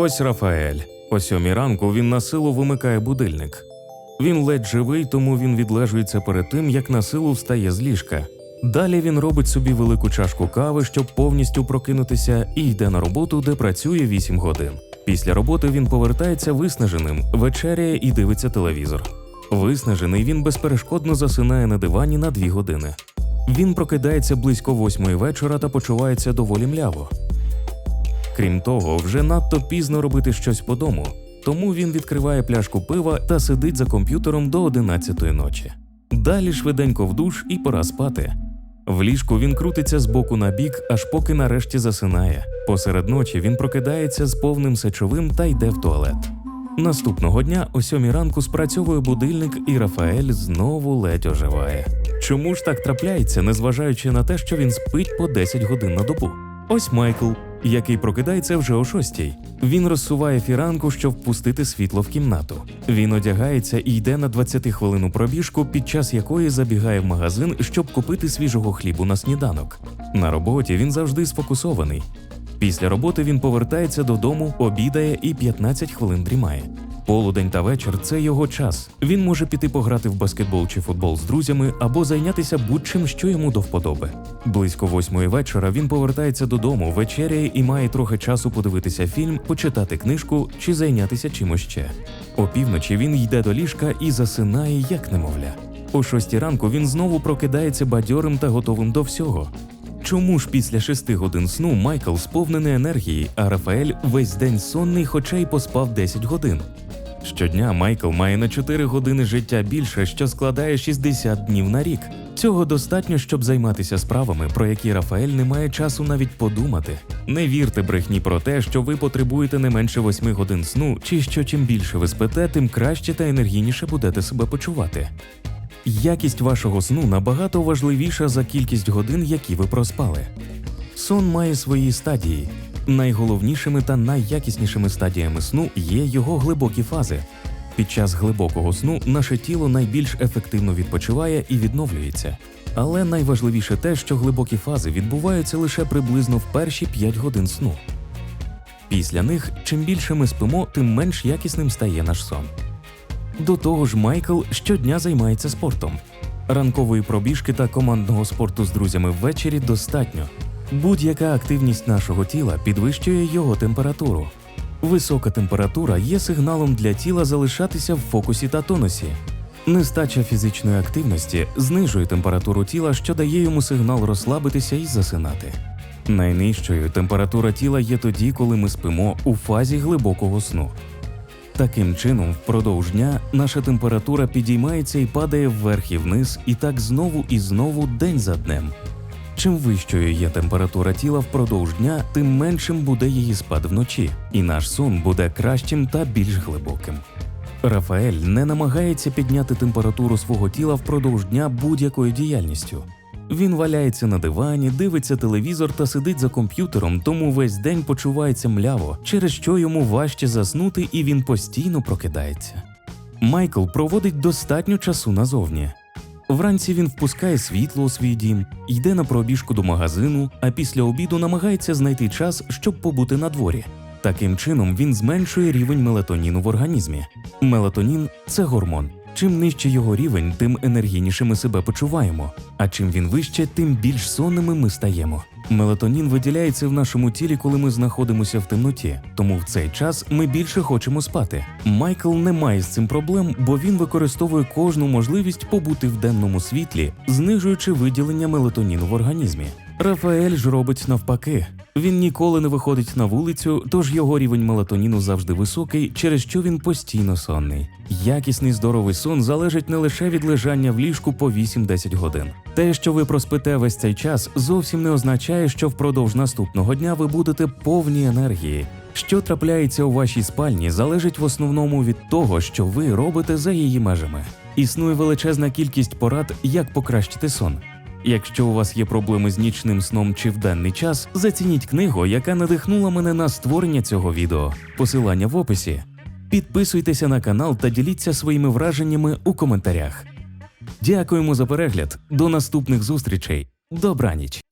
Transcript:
Ось Рафаель. О сьомій ранку він на силу вимикає будильник. Він ледь живий, тому він відлежується перед тим, як на силу встає з ліжка. Далі він робить собі велику чашку кави, щоб повністю прокинутися, і йде на роботу, де працює 8 годин. Після роботи він повертається виснаженим, вечеряє і дивиться телевізор. Виснажений він безперешкодно засинає на дивані на 2 години. Він прокидається близько восьмої вечора та почувається доволі мляво. Крім того, вже надто пізно робити щось по дому, тому він відкриває пляшку пива та сидить за комп'ютером до 11 ночі. Далі швиденько в душ і пора спати. В ліжку він крутиться з боку на бік, аж поки нарешті засинає. Посеред ночі він прокидається з повним сечовим та йде в туалет. Наступного дня о сьомій ранку спрацьовує будильник, і Рафаель знову ледь оживає. Чому ж так трапляється, незважаючи на те, що він спить по 10 годин на добу? Ось Майкл, який прокидається вже о шостій. Він розсуває фіранку, щоб впустити світло в кімнату. Він одягається і йде на 20 хвилину пробіжку, під час якої забігає в магазин, щоб купити свіжого хлібу на сніданок. На роботі він завжди сфокусований. Після роботи він повертається додому, обідає і 15 хвилин дрімає. Полудень та вечір це його час. Він може піти пограти в баскетбол чи футбол з друзями або зайнятися будь-чим, що йому до вподоби. Близько восьмої вечора він повертається додому, вечеряє і має трохи часу подивитися фільм, почитати книжку чи зайнятися чимось ще. Опівночі він йде до ліжка і засинає як немовля. О шостій ранку він знову прокидається бадьорим та готовим до всього. Чому ж після шести годин сну Майкл сповнений енергії, а Рафаель весь день сонний, хоча й поспав 10 годин? Щодня Майкл має на 4 години життя більше, що складає 60 днів на рік. Цього достатньо, щоб займатися справами, про які Рафаель не має часу навіть подумати. Не вірте брехні про те, що ви потребуєте не менше 8 годин сну, чи що чим більше ви спите, тим краще та енергійніше будете себе почувати. Якість вашого сну набагато важливіша за кількість годин, які ви проспали. Сон має свої стадії. Найголовнішими та найякіснішими стадіями сну є його глибокі фази. Під час глибокого сну наше тіло найбільш ефективно відпочиває і відновлюється. Але найважливіше те, що глибокі фази відбуваються лише приблизно в перші 5 годин сну. Після них, чим більше ми спимо, тим менш якісним стає наш сон. До того ж, Майкл щодня займається спортом. Ранкової пробіжки та командного спорту з друзями ввечері достатньо. Будь-яка активність нашого тіла підвищує його температуру. Висока температура є сигналом для тіла залишатися в фокусі та тонусі. Нестача фізичної активності знижує температуру тіла, що дає йому сигнал розслабитися і засинати. Найнижчою температура тіла є тоді, коли ми спимо у фазі глибокого сну. Таким чином, впродовж дня наша температура підіймається і падає вверх і вниз, і так знову і знову день за днем. Чим вищою є температура тіла впродовж дня, тим меншим буде її спад вночі, і наш сон буде кращим та більш глибоким. Рафаель не намагається підняти температуру свого тіла впродовж дня будь-якою діяльністю. Він валяється на дивані, дивиться телевізор та сидить за комп'ютером, тому весь день почувається мляво, через що йому важче заснути і він постійно прокидається. Майкл проводить достатньо часу назовні. Вранці він впускає світло у свій дім, йде на пробіжку до магазину, а після обіду намагається знайти час, щоб побути на дворі. Таким чином він зменшує рівень мелатоніну в організмі. Мелатонін це гормон. Чим нижче його рівень, тим енергійніше ми себе почуваємо. А чим він вище, тим більш сонними ми стаємо. Мелатонін виділяється в нашому тілі, коли ми знаходимося в темноті, тому в цей час ми більше хочемо спати. Майкл не має з цим проблем, бо він використовує кожну можливість побути в денному світлі, знижуючи виділення мелатоніну в організмі. Рафаель ж робить навпаки. Він ніколи не виходить на вулицю, тож його рівень мелатоніну завжди високий, через що він постійно сонний. Якісний здоровий сон залежить не лише від лежання в ліжку по 8-10 годин. Те, що ви проспите весь цей час, зовсім не означає, що впродовж наступного дня ви будете повні енергії. Що трапляється у вашій спальні, залежить в основному від того, що ви робите за її межами. Існує величезна кількість порад, як покращити сон. Якщо у вас є проблеми з нічним сном чи в денний час, зацініть книгу, яка надихнула мене на створення цього відео. Посилання в описі. Підписуйтеся на канал та діліться своїми враженнями у коментарях. Дякуємо за перегляд. До наступних зустрічей. Добраніч!